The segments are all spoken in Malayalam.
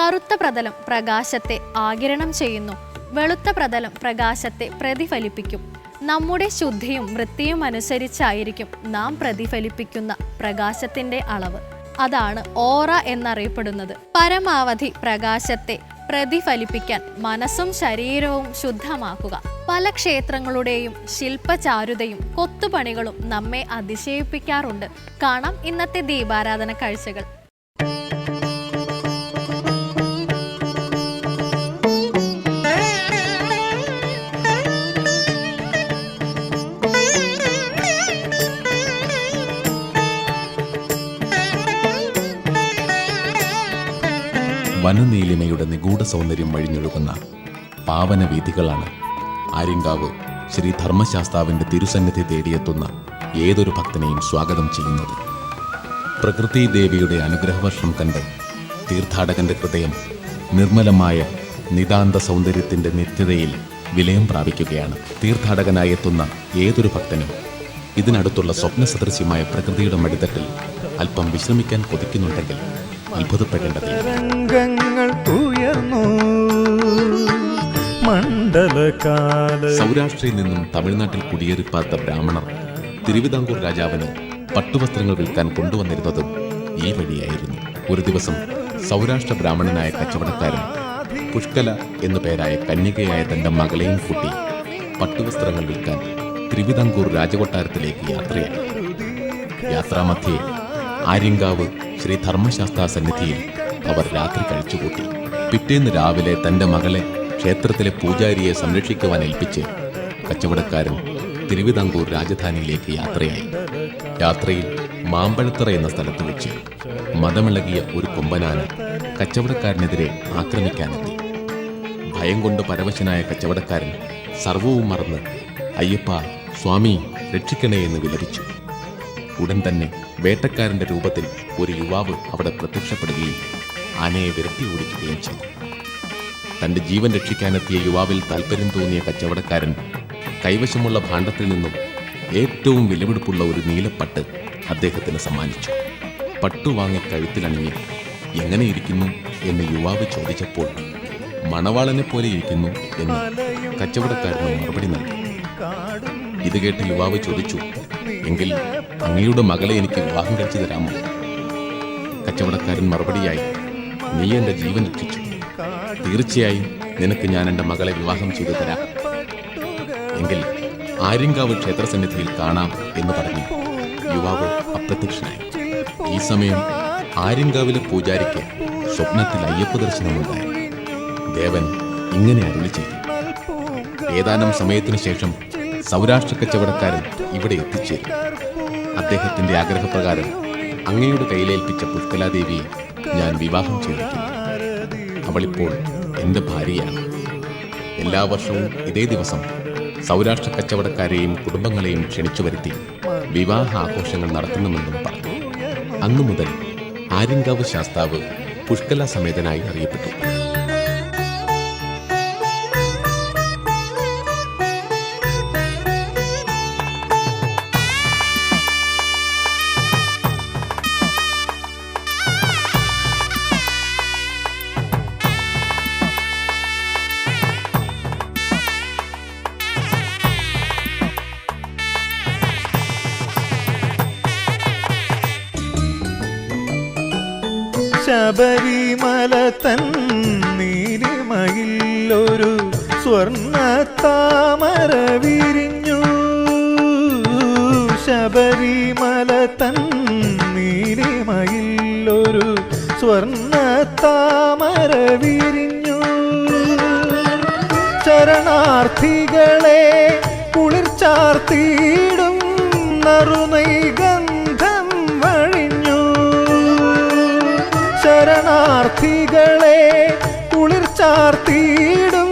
കറുത്ത പ്രതലം പ്രകാശത്തെ ആകിരണം ചെയ്യുന്നു. വെളുത്ത പ്രതലം പ്രകാശത്തെ പ്രതിഫലിപ്പിക്കും. നമ്മുടെ ശുദ്ധിയും വൃത്തിയും അനുസരിച്ചായിരിക്കും നാം പ്രതിഫലിപ്പിക്കുന്ന പ്രകാശത്തിന്റെ അളവ്. അതാണ് ഓറ എന്നറിയപ്പെടുന്നത്. പരമാവധി പ്രകാശത്തെ പ്രതിഫലിപ്പിക്കാൻ മനസ്സും ശരീരവും ശുദ്ധമാക്കുക. പല ക്ഷേത്രങ്ങളുടെയും ശില്പചാരുതയും കൊത്തുപണികളും നമ്മെ അതിശയിപ്പിക്കാറുണ്ട്. കാണാം ഇന്നത്തെ ദീപാരാധന കാഴ്ചകൾ. വനനീലിമയുടെ നിഗൂഢ സൗന്ദര്യം വഴിഞ്ഞൊഴുകുന്ന പാവന വീഥികളാണ് ആര്യങ്കാവ് ശ്രീ ധർമ്മശാസ്താവിന്റെ തിരുസന്നിധി തേടിയെത്തുന്ന ഏതൊരു ഭക്തനെയും സ്വാഗതം ചെയ്യുന്നത്. പ്രകൃതി ദേവിയുടെ അനുഗ്രഹവർഷം കണ്ട് തീർത്ഥാടകന്റെ ഹൃദയം നിർമ്മലമായ നിതാന്ത സൗന്ദര്യത്തിന്റെ നിത്യതയിൽ വിലയം പ്രാപിക്കുകയാണ്. തീർത്ഥാടകനായി എത്തുന്ന ഏതൊരു ഭക്തനും ഇതിനടുത്തുള്ള സ്വപ്നസദൃശ്യമായ പ്രകൃതിയുടെ മടിത്തട്ടിൽ അല്പം വിശ്രമിക്കാൻ കൊതിക്കുന്നുണ്ടെങ്കിൽ അത്ഭുതപ്പെടേണ്ടതില്ല. തരംഗങ്ങൾ ഉയർന്നു. മണ്ഡലകാല. സൗരാഷ്ട്രയിൽ നിന്നും തമിഴ്നാട്ടിൽ കുടിയേറിപ്പാർത്ത ബ്രാഹ്മണർ തിരുവിതാംകൂർ രാജാവിന് പട്ടുവസ്ത്രങ്ങൾ വിൽക്കാൻ കൊണ്ടുവന്നിരുന്നതും ഈ വഴിയായിരുന്നു. ഒരു ദിവസം സൗരാഷ്ട്ര ബ്രാഹ്മണനായ കച്ചവടക്കാരൻ പുഷ്കല എന്നു പേരായ കന്യകയായ തന്റെ മകളെയും കൂട്ടി പട്ടുവസ്ത്രങ്ങൾ വിൽക്കാൻ തിരുവിതാംകൂർ രാജകൊട്ടാരത്തിലേക്ക് യാത്രയായി. യാത്രാമധ്യേ ആര്യങ്കാവ് ശ്രീ ധർമ്മശാസ്ത്ര സന്നിധിയിൽ അവർ രാത്രി കഴിച്ചുകൂട്ടി പിറ്റേന്ന് രാവിലെ തന്റെ മകളെ ക്ഷേത്രത്തിലെ പൂജാരിയെ സംരക്ഷിക്കുവാൻ ഏൽപ്പിച്ച് കച്ചവടക്കാരൻ തിരുവിതാംകൂർ രാജധാനിയിലേക്ക് യാത്രയായി. യാത്രയിൽ മാമ്പഴത്തറ എന്ന സ്ഥലത്ത് വെച്ച് മതമിളകിയ ഒരു കൊമ്പനാന കച്ചവടക്കാരനെതിരെ ആക്രമിക്കാനെത്തി. ഭയം കൊണ്ട് പരവശനായ കച്ചവടക്കാരൻ സർവവും മറന്ന് അയ്യപ്പ സ്വാമി രക്ഷിക്കണേ എന്ന് വിലപിച്ചു. ഉടൻ തന്നെ വേട്ടക്കാരന്റെ രൂപത്തിൽ ഒരു യുവാവ് അവിടെ പ്രത്യക്ഷപ്പെടുകയും ആനയെ വിരട്ടി ഓടിക്കുകയും ചെയ്തു. തന്റെ ജീവൻ രക്ഷിക്കാനെത്തിയ യുവാവിൽ താല്പര്യം തോന്നിയ കച്ചവടക്കാരൻ കൈവശമുള്ള ഭാണ്ഡത്തിൽ നിന്നും ഏറ്റവും വിലപിടിപ്പുള്ള ഒരു നീലപ്പട്ട് അദ്ദേഹത്തിന് സമ്മാനിച്ചു. പട്ടു വാങ്ങി കഴുത്തിലണിഞ്ഞ് എങ്ങനെയിരിക്കുന്നു എന്ന് യുവാവ് ചോദിച്ചപ്പോൾ മണവാളനെ പോലെ ഇരിക്കുന്നു എന്ന് കച്ചവടക്കാരന് മറുപടി നൽകി. ഇത് കേട്ട് യുവാവ് ചോദിച്ചു എങ്കിൽ അങ്ങയുടെ മകളെ എനിക്ക് വിവാഹം കഴിച്ചു തരാമോ? കച്ചവടക്കാരൻ മറുപടിയായി നീ എന്റെ ജീവൻ രക്ഷിച്ചു. തീർച്ചയായും നിനക്ക് ഞാൻ എന്റെ മകളെ വിവാഹം ചെയ്തു തരാം. എങ്കിൽ ആര്യങ്കാവ് ക്ഷേത്രസന്നിധിയിൽ കാണാം എന്ന് പറഞ്ഞു യുവാവ് അപ്രത്യക്ഷനായി. ഈ സമയം ആര്യങ്കാവിലെ പൂജാരിക്ക് സ്വപ്നത്തിൽ അയ്യപ്പ ദർശനമുണ്ടായി. ദേവൻ ഇങ്ങനെ അരുളി ചെയ്തു. ഏതാനും സമയത്തിനു ശേഷം സൗരാഷ്ട്ര കച്ചവടക്കാരൻ ഇവിടെ എത്തിച്ചേരും. അദ്ദേഹത്തിന്റെ ആഗ്രഹപ്രകാരം അങ്ങയുടെ കയ്യിലേൽപ്പിച്ച പുഷ്കലാദേവിയെ ഞാൻ വിവാഹം ചെയ്തിരിക്കുന്നു അവളിപ്പോൾ എന്റെ ഭാര്യയാണ്. എല്ലാ വർഷവും ഇതേ ദിവസം സൗരാഷ്ട്ര കച്ചവടക്കാരെയും കുടുംബങ്ങളെയും ക്ഷണിച്ചു വരുത്തി വിവാഹ ആഘോഷങ്ങൾ നടത്തണമെന്നും പറഞ്ഞു. അന്നു മുതൽ ആര്യങ്കാവ് ശാസ്താവ് പുഷ്കല സമേതനായി അറിയപ്പെട്ടു. ശബരിമല തൻ നീലിമയിലൊരു സ്വർണ താമര വിരിഞ്ഞു ശബരിമല തൻ നീലിമയിലൊരു സ്വർണ താമര വിരിഞ്ഞു ചരണാർത്ഥികളെ കുളിർച്ചാർത്തിയിടും നറുനൈഗന്ധം ശരണാർത്ഥികളെ കുളിർച്ചാർത്തിയിടും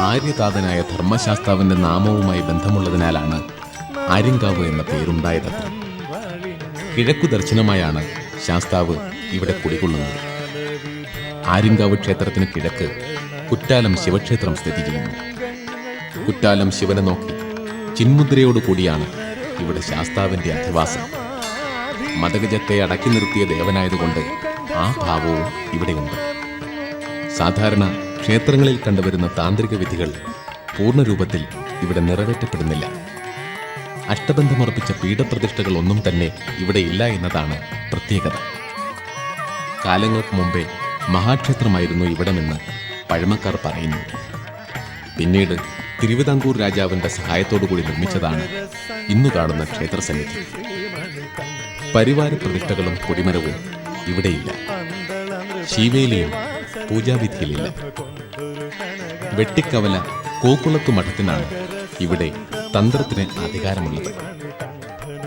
ആര്യതാതനായ ധർമ്മശാസ്താവിന്റെ നാമവുമായി ബന്ധമുള്ളതിനാലാണ് ആര്യങ്കാവ് എന്ന പേരുണ്ടായതത്ര. കിഴക്കു ദർശനമായാണ് ശാസ്താവ് ഇവിടെ കുടികൊള്ളുന്നത്. ആര്യങ്കാവ് ക്ഷേത്രത്തിന് കിഴക്ക് കുറ്റാലം ശിവക്ഷേത്രം സ്ഥിതി ചെയ്യുന്നു. കുറ്റാലം ശിവനെ നോക്കി ചിന്മുദ്രയോടു കൂടിയാണ് ഇവിടെ ശാസ്താവിന്റെ അധിവാസം. മതഗജത്തെ അടക്കി നിർത്തിയ ദേവനായതുകൊണ്ട് ആ ഭാവവും ഇവിടെയുണ്ട്. സാധാരണ ക്ഷേത്രങ്ങളിൽ കണ്ടുവരുന്ന താന്ത്രിക വിധികൾ പൂർണരൂപത്തിൽ ഇവിടെ നിറവേറ്റപ്പെടുന്നില്ല. അഷ്ടബന്ധമർപ്പിച്ച പീഠപ്രതിഷ്ഠകൾ ഒന്നും തന്നെ ഇവിടെ ഇല്ല എന്നതാണ് പ്രത്യേകത. കാലങ്ങൾക്ക് മുമ്പേ മഹാക്ഷേത്രമായിരുന്നു ഇവിടമെന്ന് പഴമക്കാർ പറയുന്നു. പിന്നീട് തിരുവിതാംകൂർ രാജാവിന്റെ സഹായത്തോടുകൂടി നിർമ്മിച്ചതാണ് ഇന്നു കാണുന്ന ക്ഷേത്രസന്നിധി. പരിവാര പ്രതിഷ്ഠകളും കൊടിമരവും ഇവിടെയില്ല. ശീവേലിയും പൂജാവിധിയിലില്ല. വെട്ടിക്കവല കോക്കുളത്തു മഠത്തിനാണ് ഇവിടെ തന്ത്രത്തിന് അധികാരമുള്ളത്.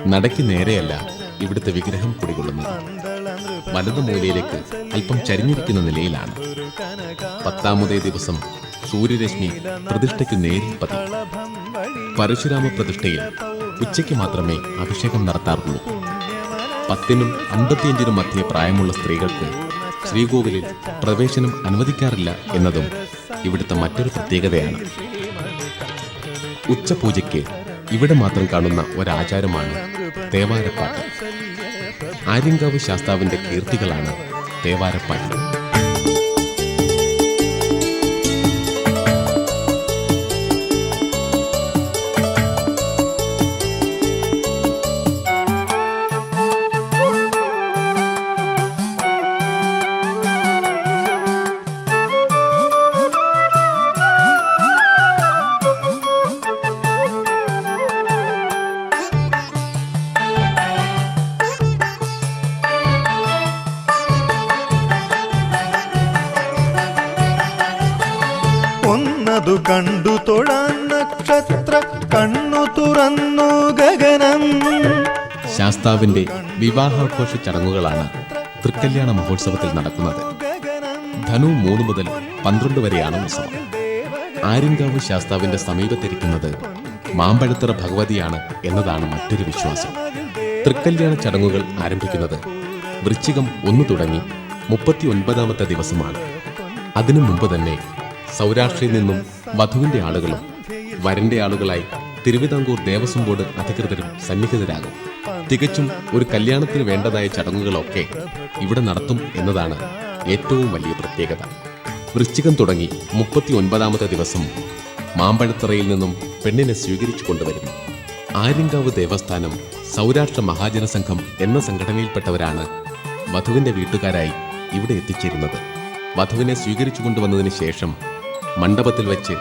നടയ്ക്ക് നേരെയല്ല ഇവിടുത്തെ വിഗ്രഹം കുടികൊള്ളുന്നത്. വലതു മൂലയിലേക്ക് അല്പം ചരിഞ്ഞിരിക്കുന്ന നിലയിലാണ്. പത്താമതേ ദിവസം സൂര്യരശ്മി പ്രതിഷ്ഠയ്ക്ക് നേരിൽ പതി പരശുരാമ പ്രതിഷ്ഠയിൽ ഉച്ചയ്ക്ക് മാത്രമേ അഭിഷേകം നടത്താറുള്ളൂ. പത്തിനും അൻപത്തിയഞ്ചിനും മധ്യേ പ്രായമുള്ള സ്ത്രീകൾക്ക് ശ്രീകോവിലിൽ പ്രവേശനം അനുവദിക്കാറില്ല എന്നതും ഇവിടുത്തെ മറ്റൊരു പ്രത്യേകതയാണ്. ഉച്ചപൂജയ്ക്ക് ഇവിടെ മാത്രം കാണുന്ന ഒരാചാരമാണ് തേവാരപ്പാട്ട്. ആര്യങ്കാവ് ശാസ്താവിന്റെ കീർത്തികളാണ് തേവാരപ്പാട്ട് ഒന്നതു കണ്ടു തൊഴാൻ നക്ഷത്ര കണ്ണു തുറന്നു ഗഗനം. ശാസ്താവിന്റെ വിവാഹാഘോഷ ചടങ്ങുകളാണ് തൃക്കല്യാണ മഹോത്സവത്തിൽ നടക്കുന്നത്. ധനു മൂന്ന് മുതൽ പന്ത്രണ്ട് വരെയാണ് ഉത്സവം. ആര്യങ്കാവ് ശാസ്താവിന്റെ സമീപത്തിരിക്കുന്നത് മാമ്പഴത്തറ ഭഗവതിയാണ് എന്നതാണ് മറ്റൊരു വിശ്വാസം. തൃക്കല്യാണ ചടങ്ങുകൾ ആരംഭിക്കുന്നത് വൃശ്ചികം ഒന്നു തുടങ്ങി മുപ്പത്തി ഒൻപതാമത്തെ ദിവസമാണ്. അതിനു മുമ്പ് തന്നെ സൗരാഷ്ട്രയിൽ നിന്നും വധുവിന്റെ ആളുകളും വരന്റെ ആളുകളായി തിരുവിതാംകൂർ ദേവസ്വം ബോർഡ് അധികൃതരും സന്നിഹിതരാകും. തികച്ചും ഒരു കല്യാണത്തിന് വേണ്ടതായ ചടങ്ങുകളൊക്കെ ഇവിടെ നടത്തും എന്നതാണ് ഏറ്റവും വലിയ പ്രത്യേകത. വൃശ്ചികം തുടങ്ങി മുപ്പത്തി ഒൻപതാമത്തെ ദിവസം മാമ്പഴത്തറയിൽ നിന്നും പെണ്ണിനെ സ്വീകരിച്ചു കൊണ്ടുവരുന്നു. ആര്യങ്കാവ് ദേവസ്ഥാനം സൗരാഷ്ട്ര മഹാജന സംഘം എന്ന സംഘടനയിൽപ്പെട്ടവരാണ് വധുവിന്റെ വീട്ടുകാരായി ഇവിടെ എത്തിച്ചേരുന്നത്. വധുവിനെ സ്വീകരിച്ചു കൊണ്ടുവന്നതിന് ശേഷം മണ്ഡപത്തിൽ വെച്ച്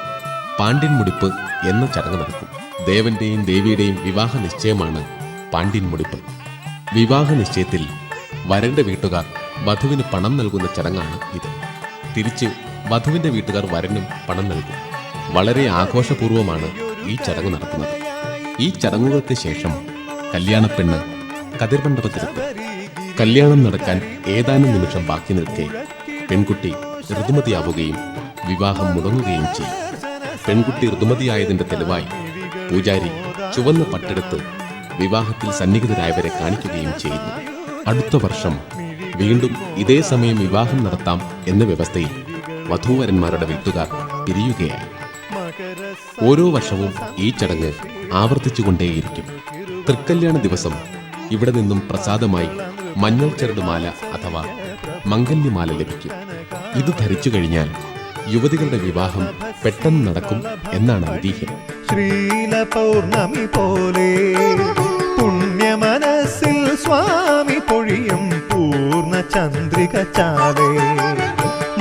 പാണ്ഡ്യൻ മുടിപ്പ് എന്ന ചടങ്ങ് നടക്കും ദേവന്റെയും ദേവിയുടെയും വിവാഹ നിശ്ചയമാണ് പാണ്ഡ്യൻ മുടിപ്പ്. വിവാഹ നിശ്ചയത്തിൽ വരന്റെ വീട്ടുകാർ വധുവിന് പണം നൽകുന്ന ചടങ്ങാണ് ഇത്. തിരിച്ച് വധുവിന്റെ വീട്ടുകാർ വരനും പണം നൽകും. വളരെ ആഘോഷപൂർവമാണ് ഈ ചടങ്ങ് നടക്കുന്നത്. ഈ ചടങ്ങുകൾക്ക് ശേഷം കല്യാണപ്പെണ്ണ് കതിർമണ്ഡപത്തിലെത്തും. കല്യാണം നടക്കാൻ ഏതാനും നിമിഷം ബാക്കി നിൽക്കെ പെൺകുട്ടി ഋതുമതിയാവുകയും വിവാഹം മുടങ്ങുകയും ചെയ്യും പെൺകുട്ടി ഋതുമതിയായതിന്റെ തെളിവായി പൂജാരി ചുവന്ന പട്ടെടുത്ത് വിവാഹത്തിൽ സന്നിഹിതരായവരെ കാണിക്കുകയും ചെയ്യുന്നു അടുത്ത വർഷം വീണ്ടും ഇതേ സമയം വിവാഹം നടത്താം എന്ന വ്യവസ്ഥയിൽ വധൂവരന്മാരുടെ വീട്ടുകാർ പിരിയുകയായി. ഓരോ വർഷവും ഈ ചടങ്ങ് ആവർത്തിച്ചുകൊണ്ടേയിരിക്കും. തൃക്കല്യാണ ദിവസം ഇവിടെ നിന്നും പ്രസാദമായി മഞ്ഞൾ ചരടുമാല അഥവാ മംഗല്യമാല ലഭിക്കും. ഇത് ധരിച്ചു കഴിഞ്ഞാൽ യുവതികളുടെ വിവാഹം പെട്ടെന്ന് നടക്കും എന്നാണ് ഐതിഹ്യം. ശ്രീല പൗർണമി പോലെ പുണ്യമനസ്സിൽ സ്വാമി പൊഴിയും പൂർണ ചന്ദ്രിക ചാവേ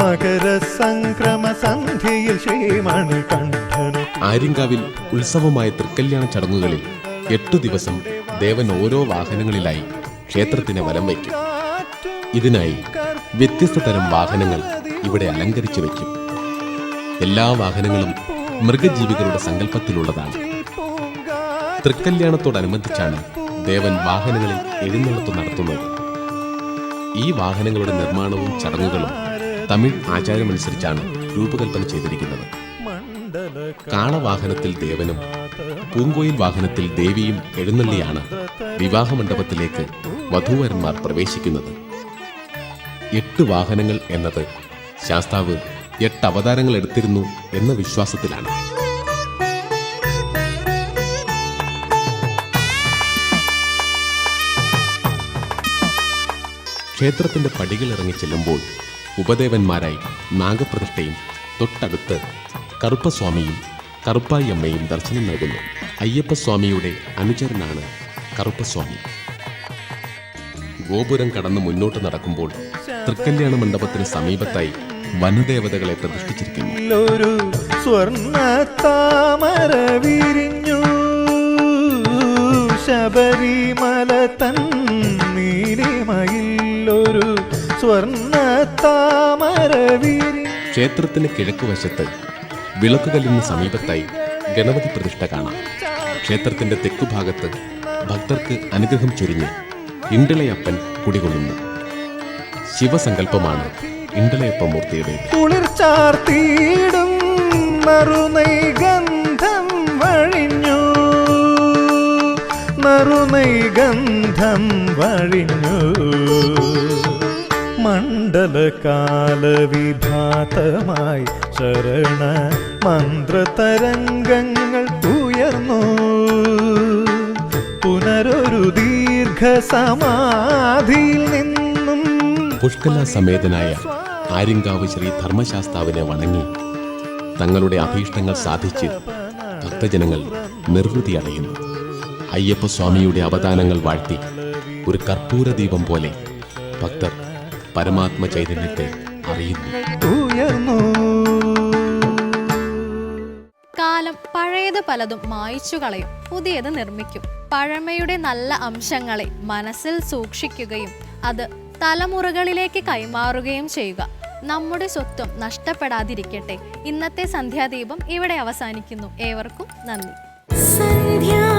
മകര സംക്രമ സന്ധ്യയിൽ ശ്രീമണി കണ്ഠനു. ആര്യങ്കാവിൽ ഉത്സവമായ തൃക്കല്യാണ ചടങ്ങുകളിൽ എട്ടു ദിവസം ദേവൻ ഓരോ വാഹനങ്ങളിലായി ക്ഷേത്രത്തിന് വലം വയ്ക്കും. ഇതിനായി വ്യത്യസ്ത തരം വാഹനങ്ങൾ ഇവിടെ അലങ്കരിച്ചു വയ്ക്കും. എല്ലാ വാഹനങ്ങളും മൃഗജീവികളുടെ സങ്കല്പത്തിലുള്ളതാണ്. തൃക്കല്യാണത്തോടനുബന്ധിച്ചാണ് ദേവൻ വാഹനങ്ങളിൽ എഴുന്നള്ളത്ത് നടത്തുന്നത്. ഈ വാഹനങ്ങളുടെ നിർമ്മാണവും ചടങ്ങുകളും തമിഴ് ആചാരമനുസരിച്ചാണ് രൂപകൽപ്പന ചെയ്തിരിക്കുന്നത്. കാളവാഹനത്തിൽ ദേവനും പൂങ്കോയിൽ വാഹനത്തിൽ ദേവിയും എഴുന്നള്ളിയാണ് വിവാഹമണ്ഡപത്തിലേക്ക് വധൂവരന്മാർ പ്രവേശിക്കുന്നത്. എട്ട് വാഹനങ്ങൾ എന്നത് ശാസ്താവ് എട്ട് അവതാരങ്ങൾ എടുത്തിരുന്നു എന്ന വിശ്വാസത്തിലാണ്. ക്ഷേത്രത്തിന്റെ പടികൾ ഇറങ്ങി ചെല്ലുമ്പോൾ ഉപദേവന്മാരായി നാഗപ്രതിഷ്ഠയും തൊട്ടടുത്ത് കറുപ്പസ്വാമിയും കറുപ്പായി അമ്മയും ദർശനം നൽകുന്നു. അയ്യപ്പസ്വാമിയുടെ അനുചരനാണ് കറുപ്പസ്വാമി. ഗോപുരം കടന്ന് മുന്നോട്ട് നടക്കുമ്പോൾ തൃക്കല്യാണ മണ്ഡപത്തിന് സമീപത്തായി വനദേവതകളെ പ്രതിഷ്ഠിച്ചിരിക്കുന്നു. ഒരു സ്വർണ താമര വിരിഞ്ഞു. ശബരിമല തൻ നീലിമയിലൊരു സ്വർണ താമര വിരിഞ്ഞു ക്ഷേത്രത്തിന് കിഴക്കുവശത്ത് വിളക്കുകല്ലിന് സമീപത്തായി ഗണപതി പ്രതിഷ്ഠ കാണാം. ക്ഷേത്രത്തിന്റെ തെക്കുഭാഗത്ത് ഭക്തർക്ക് അനുഗ്രഹം ചൊരിഞ്ഞ് ഇണ്ടിളയപ്പൻ കുടികൊള്ളുന്നു. ശിവസങ്കല്പമാണ് ഇണ്ടിളയപ്പമൂർത്തിയുടേത് കുളിർച്ചാർത്തിയിടും നറുനൈ ഗന്ധം വഴിഞ്ഞു. നറുനൈ ഗന്ധം വഴിഞ്ഞു. മണ്ഡലകാല വിഭാതമായി ശരണ മന്ത്രതരംഗങ്ങൾ ഉയർന്നു. പുനരൊരു ദീർഘസമാധിയിൽ നിന്നും പുഷ്കല സമേതനായ ആര്യങ്കാവ് ശ്രീ ധർമ്മശാസ്താവിനെ വണങ്ങി. തങ്ങളുടെ അഭീഷ്ടങ്ങൾ സാധിച്ച് ഭക്തജനങ്ങൾ നിർവൃതി അടയുന്നു. അയ്യപ്പസ്വാമിയുടെ അവദാനങ്ങൾ വാഴ്ത്തി ഒരു കർപ്പൂര ദീപം പോലെ ഭക്തർ പരമാത്മ ചൈതന്യത്തെ അറിയുന്നു. കാലം പഴയത് പലതും മായിച്ചു കളയും പുതിയത് നിർമ്മിക്കും. പഴമയുടെ നല്ല അംശങ്ങളെ മനസ്സിൽ സൂക്ഷിക്കുകയും അത് തലമുറകളിലേക്ക് കൈമാറുകയും ചെയ്യുക. നമ്മുടെ സ്വത്വം നഷ്ടപ്പെടാതിരിക്കട്ടെ. ഇന്നത്തെ സന്ധ്യാദീപം ഇവിടെ അവസാനിക്കുന്നു. ഏവർക്കും നന്ദി. സന്ധ്യാ